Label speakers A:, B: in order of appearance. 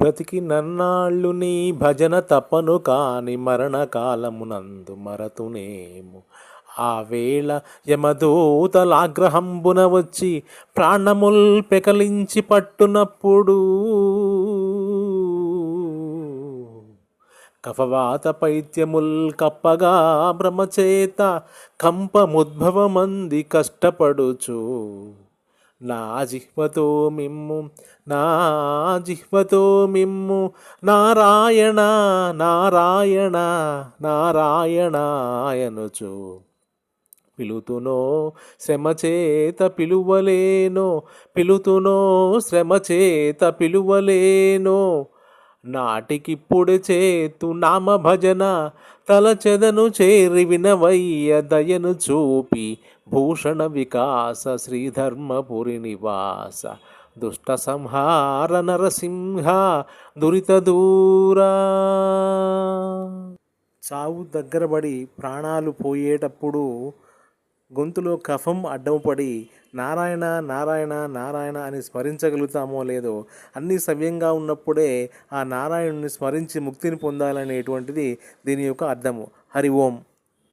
A: బ్రతికి నన్నాళ్ళు నీ భజన తపను కాని మరణకాలమునందు మరతునేము. ఆ వేళ యమదూతలాగ్రహంబున వచ్చి ప్రాణముల్ పెకలించి పట్టునప్పుడు కఫవాత పైత్యముల్ కప్పగా బ్రహ్మచేత కంపముద్భవమంది కష్టపడుచు నా జిహ్వతో మిమ్ము నా జిహ్వతో మిమ్ము నారాయణ నారాయణ నారాయణాయనుచు. పిలుతునో శ్రమచేత పిలువలేనో పిలుతునో శ్రమచేత పిలువలేనో నాటికిప్పుడు చేతు నామ భజన తలచెదను చేరి వినవయ్య దయను చూపి భూషణ వికాస శ్రీధర్మపురి నివాస. దుష్ట సంహార నరసింహ దురిత దూరా. చావు దగ్గరబడి ప్రాణాలు పోయేటప్పుడు గొంతులో కఫం అడ్డంపడి నారాయణ నారాయణ నారాయణ అని స్మరించగలుగుతామో లేదో అన్నీ సవ్యంగా ఉన్నప్పుడే ఆ నారాయణుని స్మరించి ముక్తిని పొందాలనేటువంటిది దీని యొక్క అర్థము. హరి ఓం.